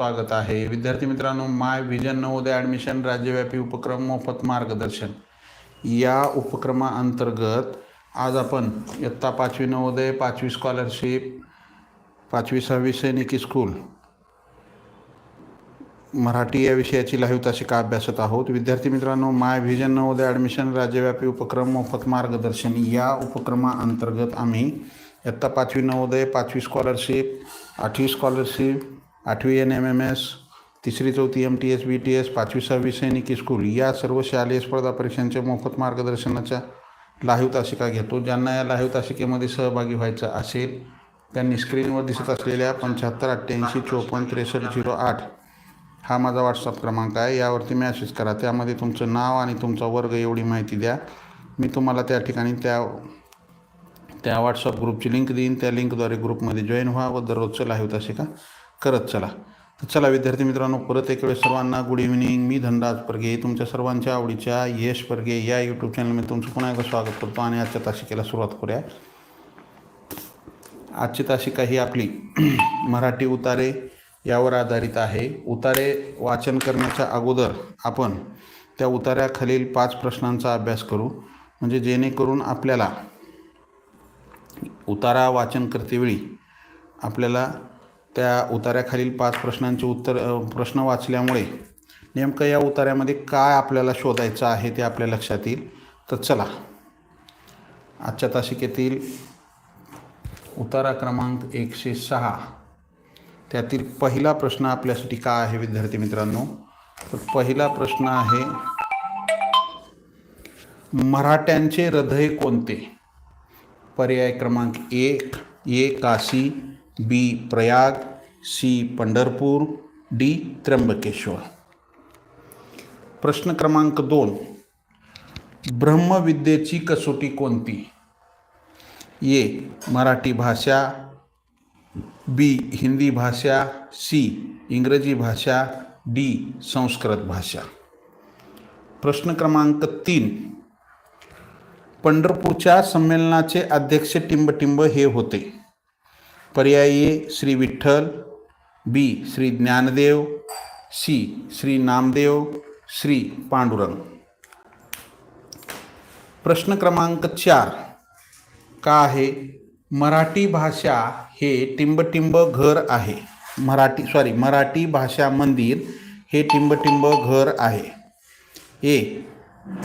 स्वागत आहे. विद्यार्थी मित्रांनो माय विजन नवोदय ॲडमिशन राज्यव्यापी उपक्रम मोफत मार्गदर्शन. या उपक्रमाअंतर्गत आज आपण इयत्ता पाचवी नवोदय पाचवी स्कॉलरशिप पाचवी सहावी सैनिकी स्कूल मराठी या विषयाची लाईव्ह तासिका अभ्यासत आहोत? विद्यार्थी मित्रांनो माय व्हिजन नवोदय ॲडमिशन राज्यव्यापी उपक्रम मोफत मार्गदर्शन. या उपक्रमाअंतर्गत आम्ही इयत्ता पाचवी नवोदय पाचवी स्कॉलरशिप आठवी स्कॉलरशिप आठवी एन एम एम एस तिसरी चौथी M T S B T S पाचवी सहावी सैनिक स्कूल या सर्व शालेय स्पर्धा परीक्षांच्या मोफत मार्गदर्शनाच्या लाईव्ह तासिका घेतो. ज्यांना या लाईव्ह तासिकेमध्ये सहभागी व्हायचं असेल त्यांनी स्क्रीनवर दिसत असलेल्या पंच्याहत्तर अठ्ठ्याऐंशी चोपन्न त्रेसष्ट झिरो आठ हा माझा व्हॉट्सअप क्रमांक आहे. यावरती मॅसेज करा. त्यामध्ये तुमचं नाव आणि तुमचा वर्ग एवढी माहिती द्या. मी तुम्हाला त्या ठिकाणी त्या त्या व्हॉट्सअप ग्रुपची लिंक देईन. त्या लिंकद्वारे ग्रुपमध्ये जॉईन व्हा व दररोजचं लाईव्ह तासिका करत चला. तर चला विद्यार्थी मित्रांनो परत एक वेळेस सर्वांना गुड इव्हिनिंग मी धनराज परगे तुमच्या सर्वांच्या आवडीच्या यश परगे या यूट्यूब चॅनलमध्ये तुमचं पुन्हा एकदा स्वागत करतो आणि आजच्या तासिकेला सुरुवात करूया. आजची तासिका ही आपली मराठी उतारे यावर आधारित आहे. उतारे वाचन करण्याच्या अगोदर आपण त्या उतार्याखालील पाच प्रश्नांचा अभ्यास करू. म्हणजे जेणेकरून आपल्याला उतारा वाचन करतेवेळी आपल्याला त्या उतार्याखालील पाच प्रश्नांचे उत्तर प्रश्न वाचल्यामुळे नेमकं या उतार्यामध्ये काय आपल्याला शोधायचं आहे ते आपल्या लक्षात येईल. तर चला आजच्या तासिकेतील उतारा क्रमांक एकशे सहा त्यातील पहिला प्रश्न आपल्यासाठी काय आहे विद्यार्थी मित्रांनो? तर पहिला प्रश्न आहे मराठ्यांचे हृदय कोणते? पर्याय क्रमांक एक A Kashi B Prayag C Pandharpur D Trimbakeshwar. प्रश्न क्रमांक दोन. ब्रह्मविद्येची कसोटी कोणती? ए मराठी भाषा बी हिंदी भाषा सी इंग्रजी भाषा डी संस्कृत भाषा. प्रश्न क्रमांक तीन. पंढरपूरच्या संमेलनाचे अध्यक्ष टिंबटिंब हे होते. पर्याय A Shri Vitthal B Shri Dnyandev C Shri Namdev Shri Pandurang. प्रश्न क्रमांक चार. का आहे? मराठी भाषा हे टिंबटिंब घर आहे. मराठी सॉरी मराठी भाषा मंदिर हे टिंबटिंब घर आहे. ए.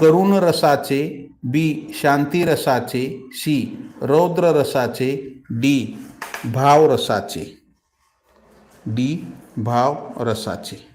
करुण रसाचे बी. शांतिरसाचे सी. रौद्ररसाचे डी. भावरसाचे. डी. भाव रसाचे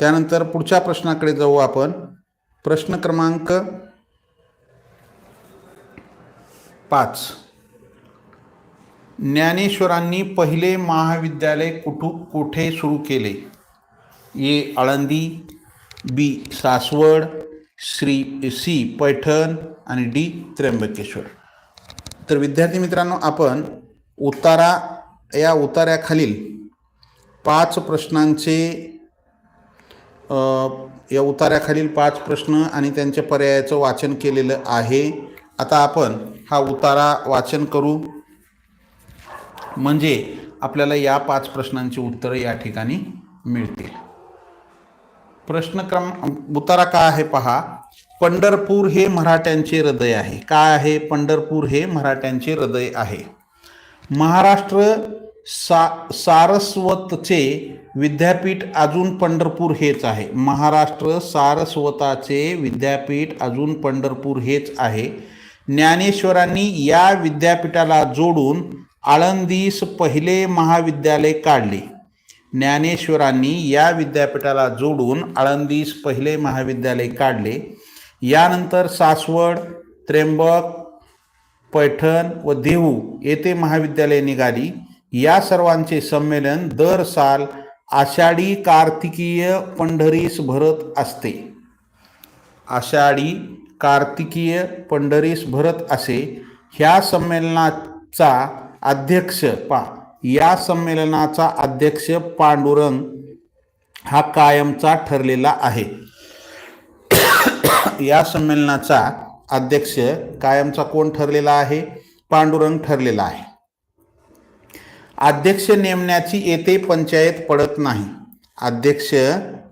त्यानंतर पुढच्या प्रश्नाकडे जाऊ आपण. प्रश्न क्रमांक पाच. ज्ञानेश्वरांनी पहिले महाविद्यालय कुठू कुठे सुरू केले? A. Alandi B. Saswad Shri C Paithan आणि डी त्र्यंबकेश्वर. तर विद्यार्थी मित्रांनो आपण उतारा या उतार्याखालील पाच प्रश्नांचे या उतार्याखालील पाच प्रश्न आणि त्यांच्या पर्यायाचं वाचन केलेलं आहे. आता आपण हा उतारा वाचन करू. म्हणजे आपल्याला या पाच प्रश्नांची उत्तरं या ठिकाणी मिळतील. प्रश्न क्रम उतारा काय आहे पहा. पंढरपूर हे मराठ्यांचे हृदय आहे. काय आहे? पंढरपूर हे मराठ्यांचे हृदय आहे. महाराष्ट्र सा सारस्वतचे विद्यापीठ अजून पंढरपूर हेच आहे. महाराष्ट्र सारस्वताचे विद्यापीठ अजून पंढरपूर हेच आहे. ज्ञानेश्वरांनी या विद्यापीठाला जोडून आळंदीस पहिले महाविद्यालय काढले. ज्ञानेश्वरांनी या विद्यापीठाला जोडून आळंदीस पहिले महाविद्यालय काढले. यानंतर सासवड त्र्यंबक पैठण व देहू येथे महाविद्यालये निघाली. या सर्वांचे संमेलन दर साल आषाढी कार्तिकीय पंढरीस भरत असते. आषाढी कार्तिकीय पंढरीस भरत असे. ह्या संमेलनाचा अध्यक्ष पा या संमेलनाचा अध्यक्ष पांडुरंग हा कायमचा ठरलेला आहे. या संमेलनाचा अध्यक्ष कायमचा कोण ठरलेला आहे? पांडुरंग ठरलेला आहे. अध्यक्ष नेमण्याची येथे पंचायत पडत नाही. अध्यक्ष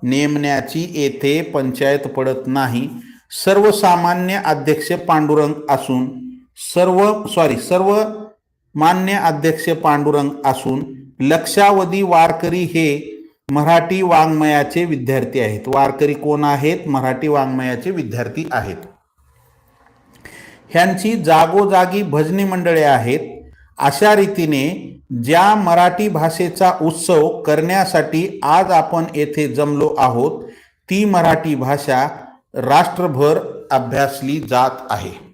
नेमण्याची येथे पंचायत पडत नाही. सर्वसामान्य अध्यक्ष पांडुरंग असून सर्व सॉरी सर्व मान्य अध्यक्ष पांडुरंग असून लक्षावधी वारकरी हे मराठी वाङ्मयाचे विद्यार्थी आहेत. वारकरी कोण आहेत? मराठी वाङ्मयाचे विद्यार्थी आहेत. ह्यांची जागोजागी भजनी मंडळे आहेत. अशा रीतीने ज्या मराठी भाषेचा उत्सव करण्यासाठी आज आपण येथे जमलो आहोत ती मराठी भाषा राष्ट्रभर अभ्यासली जात आहे.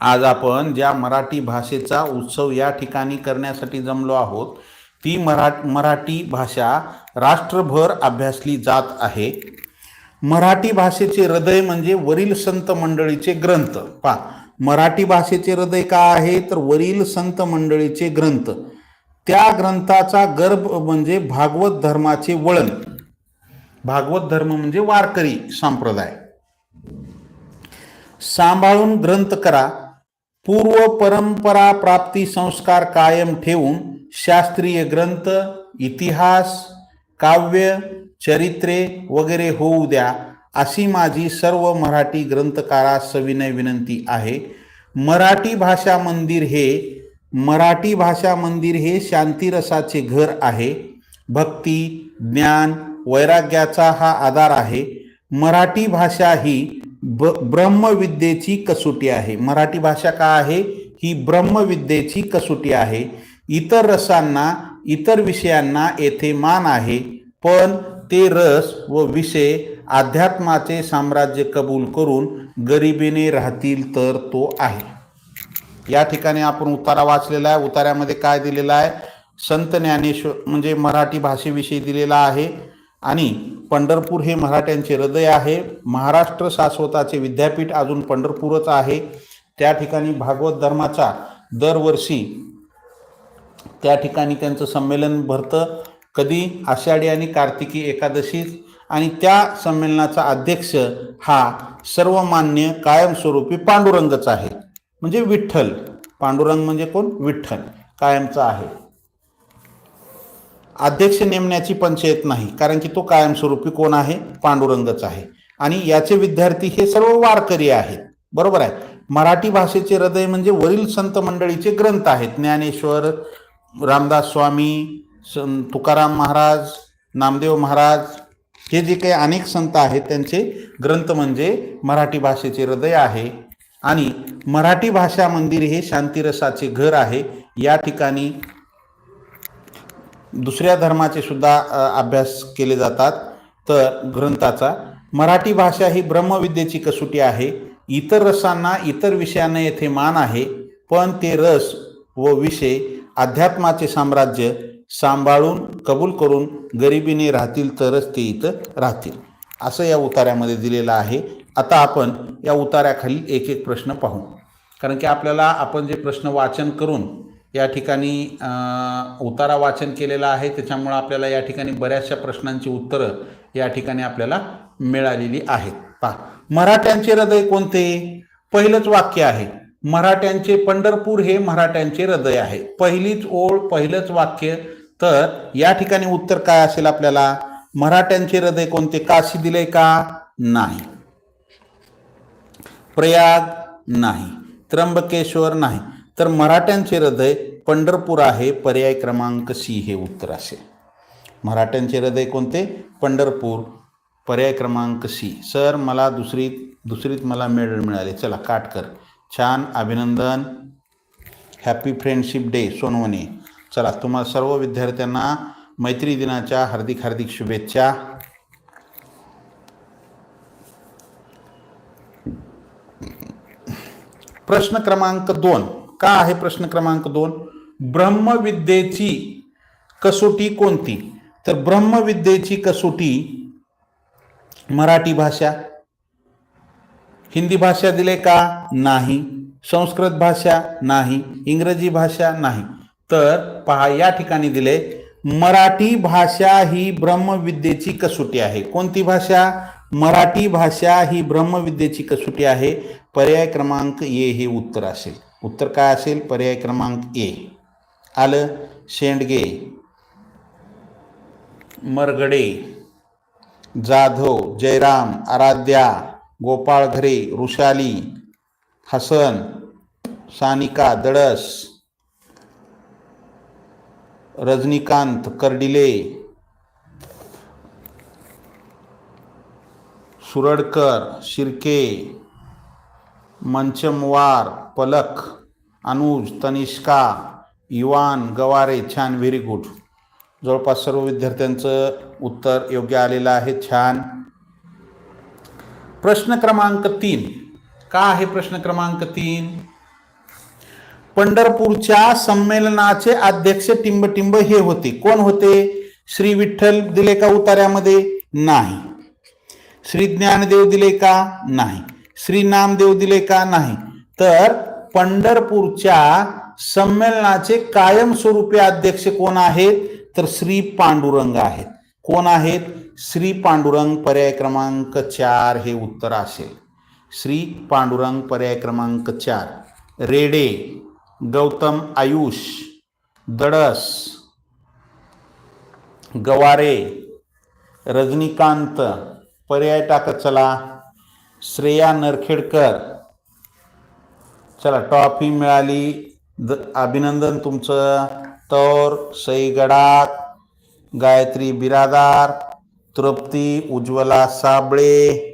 आज आपण ज्या मराठी भाषेचा उत्सव या ठिकाणी करण्यासाठी जमलो आहोत ती मरा मराठी भाषा राष्ट्रभर अभ्यासली जात आहे. मराठी भाषेचे हृदय म्हणजे वरील संत मंडळीचे ग्रंथ. पा मराठी भाषेचे हृदय का आहे? तर वरील संत मंडळीचे ग्रंथ. त्या ग्रंथाचा गर्भ म्हणजे भागवत धर्माचे वळण. भागवत धर्म म्हणजे वारकरी संप्रदाय. सांभाळून ग्रंथ करा. पूर्व परंपरा प्राप्ती संस्कार कायम ठेवून शास्त्रीय ग्रंथ इतिहास काव्य चरित्रे वगैरे होऊ द्या अशी माझी सर्व मराठी ग्रंथकारा सविनय विनंती आहे. मराठी भाषा मंदिर हे मराठी भाषा मंदिर हे शांतिरसाचे घर आहे. भक्ती ज्ञान वैराग्याचा हा आधार आहे. मराठी भाषा ही ब ब्रह्मविद्येची कसोटी आहे. मराठी भाषा का आहे? ही ब्रह्मविद्येची कसोटी आहे. इतर रसांना इतर विषयांना येथे मान आहे. पण ते रस व विषय अध्यात्माचे साम्राज्य कबूल करून गरिबीने राहतील तर तो आहे. या ठिकाणी आपण उतारा वाचलेला आहे. उतार्यामध्ये काय दिलेलं आहे? संत ज्ञानेश्वर म्हणजे मराठी भाषेविषयी दिलेला आहे. आणि पंढरपूर हे मराठ्यांचे हृदय आहे. महाराष्ट्र शाश्वताचे विद्यापीठ अजून पंढरपूरच आहे. त्या ठिकाणी भागवत धर्माचा दरवर्षी त्या ठिकाणी त्यांचं संमेलन भरतं. कधी आषाढी आणि कार्तिकी एकादशी आणि त्या संमेलनाचा अध्यक्ष हा सर्वमान्य कायमस्वरूपी पांडुरंगच आहे. म्हणजे विठ्ठल. पांडुरंग म्हणजे कोण? विठ्ठल कायमचा आहे. अध्यक्ष नेमण्याची पंचायत नाही कारण की तो कायमस्वरूपी कोण आहे? पांडुरंगच आहे. आणि याचे विद्यार्थी हे सर्व वारकरी आहेत. बरोबर आहे? मराठी भाषेचे हृदय म्हणजे वरील संत मंडळीचे ग्रंथ आहेत. ज्ञानेश्वर रामदास स्वामी सं तुकाराम महाराज नामदेव महाराज हे जे काही अनेक संत आहेत त्यांचे ग्रंथ म्हणजे मराठी भाषेचे हृदय आहे. आणि मराठी भाषा मंदिर हे शांतिरसाचे घर आहे. या ठिकाणी दुसऱ्या धर्माचे सुद्धा अभ्यास केले जातात. तर ग्रंथाचा मराठी भाषा ही ब्रह्मविद्येची कसोटी आहे. इतर रसांना इतर विषयांना येथे मान आहे. पण ते रस व विषय अध्यात्माचे साम्राज्य सांभाळून कबूल करून गरिबीने राहतील तरच ते इथं राहतील. असं या उतार्यामध्ये दिलेलं आहे. आता आपण या उतार्याखाली एक एक प्रश्न पाहू. कारण की आपल्याला आपण जे प्रश्न वाचन करून या ठिकाणी उतारा वाचन केलेला आहे. त्याच्यामुळं आपल्याला या ठिकाणी बऱ्याचशा प्रश्नांची उत्तरं या ठिकाणी आपल्याला मिळालेली आहेत. पहा मराठ्यांचे हृदय कोणते? पहिलंच वाक्य आहे मराठ्यांचे पंढरपूर हे मराठ्यांचे हृदय आहे. पहिलीच ओळ पहिलंच वाक्य. तर या ठिकाणी उत्तर काय असेल आपल्याला? मराठ्यांचे हृदय कोणते? काशी दिले का? नाही. प्रयाग नाही. त्र्यंबकेश्वर नाही. तर मराठ्यांचे हृदय पंढरपूर आहे पर्याय क्रमांक सी हे उत्तर असेल. मराठ्यांचे हृदय कोणते? पंढरपूर पर्याय क्रमांक सी. सर मला दुसरीत दुसरीत मला मेडल मिळाले. चला काटकर छान अभिनंदन. Happy friendship day Sonawane. चला तुम्हा सर्व विद्यार्थ्यांना मैत्री दिनाच्या हार्दिक हार्दिक शुभेच्छा. प्रश्न क्रमांक दोन. का आहे प्रश्न क्रमांक दोन? ब्रह्मविद्येची कसोटी कोणती? तर ब्रह्मविद्येची कसोटी मराठी भाषा. हिंदी भाषा दिले का? नाही. संस्कृत भाषा? नाही. इंग्रजी भाषा? नाही. तर पहा या ठिकाणी दिले मराठी भाषा ही ब्रह्मविद्येची कसोटी आहे. कोणती भाषा? मराठी भाषा ही ब्रह्मविद्येची कसोटी आहे. पर्याय क्रमांक ए हे उत्तर असेल. उत्तर काय असेल? पर्याय क्रमांक ए. आलं? शेंडगे. मरगडे. जाधव जयराम आराध्या गोपाळ घरे ऋषाली हसन सानिका दडस रजनीकांत कर्डिले सुरडकर शिर्के मंचमवार पलक अनुज तनिष्का इवान गवारे छान व्हेरी गुड. जवळपास सर्व विद्यार्थ्यांचं उत्तर योग्य आलेलं आहे. छान. प्रश्न क्रमांक तीन. का आहे प्रश्न क्रमांक तीन? पंढरपूरच्या संमेलनाचे अध्यक्ष टिंबटिंब हे होते. कोण होते? श्री विठ्ठल दिले का उतार्यामध्ये? नाही. श्री ज्ञानदेव दिले का? नाही. श्री नामदेव दिले का नाही? तर पंढरपूरच्या संमेलनाचे कायमस्वरूपी अध्यक्ष कोण आहेत? तर श्री पांडुरंग आहेत. कोण आहेत? श्री पांडुरंग पर्याय क्रमांक चार हे उत्तर असेल. श्री पांडुरंग पर्याय क्रमांक चार. रेडे गौतम आयुष दडस गवारे रजनीकांत पर्याय टाकत चला. श्रेया नरखेडकर. चला ट्रॉफी मिळाली. द अभिनंदन तुमचं. तौर सई गडाख गायत्री बिरादार तृप्ती उज्ज्वला साबळे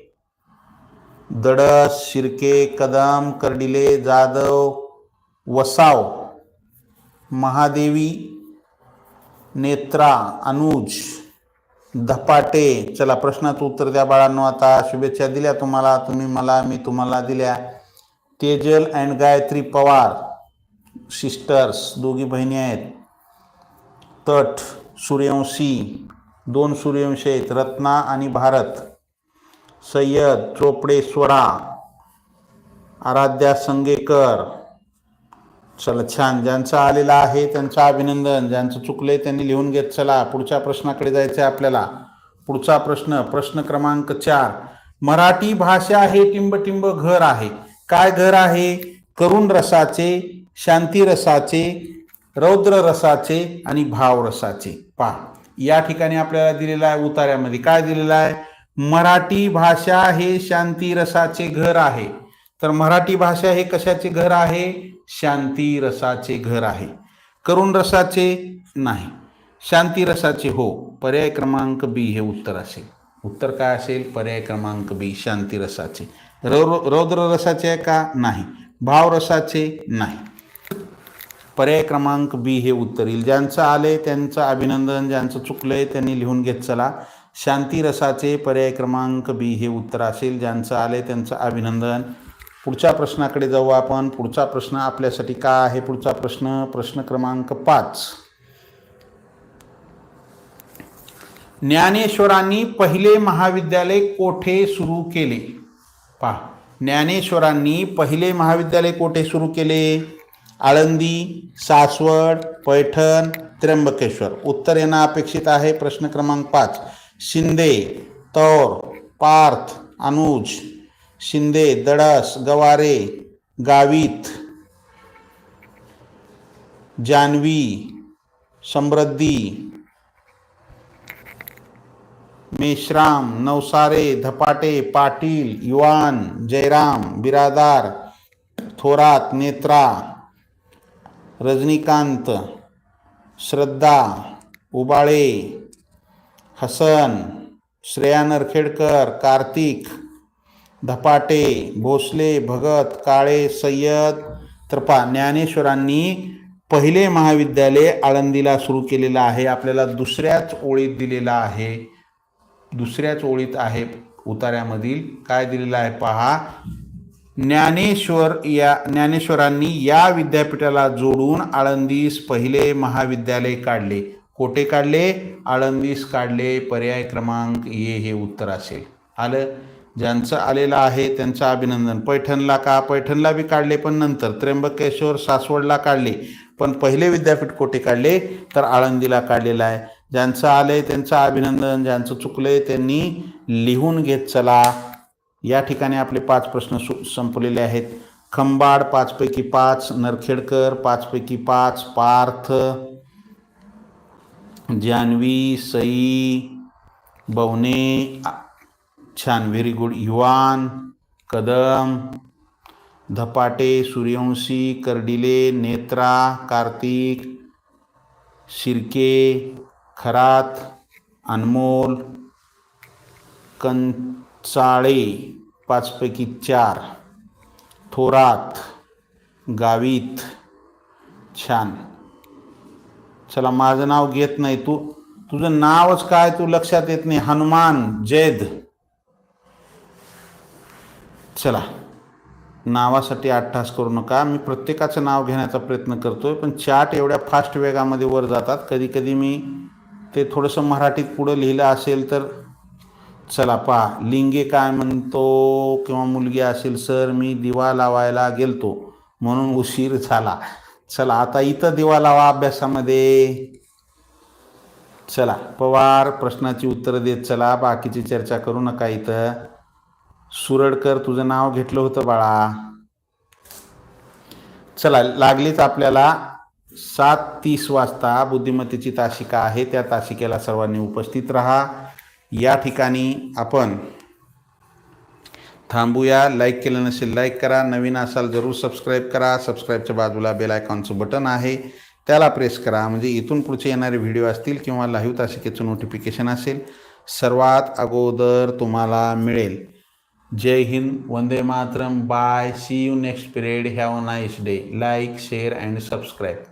दडस शिर्के कदम कर्डिले जाधव वसाव महादेवी नेत्रा अनुज. धपाटे. चला प्रश्नाचं उत्तर द्या बाळांनो. आता शुभेच्छा दिल्या तुम्हाला. तुम्ही मला मी तुम्हाला दिल्या. तेजल अँड गायत्री पवार सिस्टर्स दोघी बहिणी आहेत. तट सूर्यवंशी दोन सूर्यवंशी आहेत. रत्ना आणि भारत. सय्यद चोपडे स्वरा. आराध्या संगेकर. चला छान ज्यांचं आलेलं आहे त्यांचं अभिनंदन ज्यांचं चुकलंय त्यांनी लिहून घेत चला. पुढच्या प्रश्नाकडे जायचं आहे आपल्याला. पुढचा प्रश्न प्रश्न क्रमांक चार. मराठी भाषा हे टिंबटिंब घर आहे. काय घर आहे? करुण रसाचे शांती रसाचे रौद्र रसाचे आणि भाव रसाचे. पहा या ठिकाणी आपल्याला दिलेलं आहे उतार्यामध्ये. काय दिलेलं आहे? मराठी भाषा हे शांती रसाचे घर आहे. तर मराठी भाषा हे कशाचे घर आहे? शांती रसाचे घर आहे. करुण रसाचे नाही. शांती रसाचे हो पर्याय क्रमांक बी हे उत्तर असेल. उत्तर काय असेल? पर्याय क्रमांक बी शांती रसाचे. रौ रौद्र रसाचे आहे का? नाही. भाव रसाचे नाही. पर्याय क्रमांक बी हे उत्तर येईल. ज्यांचं आले त्यांचं अभिनंदन ज्यांचं चुकलंय त्यांनी लिहून घेत चला. शांती रसाचे पर्याय क्रमांक बी हे उत्तर असेल. ज्यांचं आले त्यांचं अभिनंदन. पुढच्या प्रश्नाकडे जाऊ आपण. पुढचा प्रश्न आपल्यासाठी काय आहे? पुढचा प्रश्न प्रश्न क्रमांक पाच. ज्ञानेश्वरांनी पहिले महाविद्यालय कोठे सुरू केले? पहा. ज्ञानेश्वरांनी पहिले महाविद्यालय कोठे सुरू केले? आळंदी सासवड पैठण त्र्यंबकेश्वर. उत्तर येणं अपेक्षित आहे प्रश्न क्रमांक पाच. शिंदे तौर पार्थ अनुज. शिंदे दडस गवारे गावित जानवी समृद्धी मेश्राम नवसारे धपाटे पाटील युवान जयराम बिरादार थोरात नेत्रा रजनीकांत श्रद्धा उबाळे हसन श्रेया नरखेडकर कार्तिक धपाटे भोसले भगत काळे सय्यद त्रपा ज्ञानेश्वरांनी पहिले महाविद्यालय आळंदीला सुरू केलेलं आहे. आपल्याला दुसऱ्याच ओळीत दिलेला आहे. दुसऱ्याच ओळीत आहे उतार्यामधील काय दिलेलं आहे पहा. ज्ञानेश्वर या ज्ञानेश्वरांनी या विद्यापीठाला जोडून आळंदीस पहिले महाविद्यालय काढले. कोठे काढले? आळंदीस काढले. पर्याय क्रमांक ये हे उत्तर असेल. आलं? ज्यांचं आलेलं आहे त्यांचं अभिनंदन. पैठणला का? पैठणला बी काढले पण नंतर. त्र्यंबकेश्वर सासवडला काढले पण पहिले विद्यापीठ कोठे काढले? तर आळंदीला काढलेलं आहे. ज्यांचं आलंय त्यांचं अभिनंदन ज्यांचं चुकलंय त्यांनी लिहून घेत चला. या ठिकाणी आपले पाच प्रश्न सु संपलेले आहेत. खंबाड पाचपैकी पाच नरखेडकर पाचपैकी पाच पार्थ जान्हवी सई बवने छान व्हेरी गुड युवान कदम धपाटे सूर्यवंशी कर्डिले नेत्रा कार्तिक शिर्के खरात अनमोल कंचाळे पाचपैकी चार. थोरात गावित छान. चला माझं नाव घेत नाही तू. तुझं नावच काय तू लक्षात येत नाही. हनुमान जैद. चला. नावासाठी आठठास करू नका. मी प्रत्येकाचं नाव घेण्याचा प्रयत्न करतो आहे पण चाट एवढ्या फास्ट वेगामध्ये वर जातात. कधी कधी मी ते थोडंसं मराठीत पुढं लिहिलं असेल तर चला पहा. लिंगे काय म्हणतो किंवा मुलगी असेल सर मी दिवा लावायला गेलतो. म्हणून उशीर झाला. चला आता इथं दिवा लावा अभ्यासामध्ये. चला पवार प्रश्नाची उत्तरं देत चला. बाकीची चर्चा करू नका इथं. सुरडकर तुझं नाव घेतलं होतं बाळा. चला लागलीच आपल्याला सात तीस वाजता बुद्धिमत्तेची तासिका आहे. त्या तासिकेला सर्वांनी उपस्थित राहा. या ठिकाणी आपण थांबूया. लाईक केलं नसेल लाईक करा. नवीन असाल जरूर सबस्क्राईब करा. सबस्क्राईबच्या बाजूला बेल आयकॉनचं बटन आहे. त्याला प्रेस करा. म्हणजे इथून पुढचे येणारे व्हिडिओ असतील किंवा लाईव्ह तासिकेचं नोटिफिकेशन असेल सर्वात अगोदर तुम्हाला मिळेल. Jai Hind Vande Mataram bye see you next period have a nice day like share and subscribe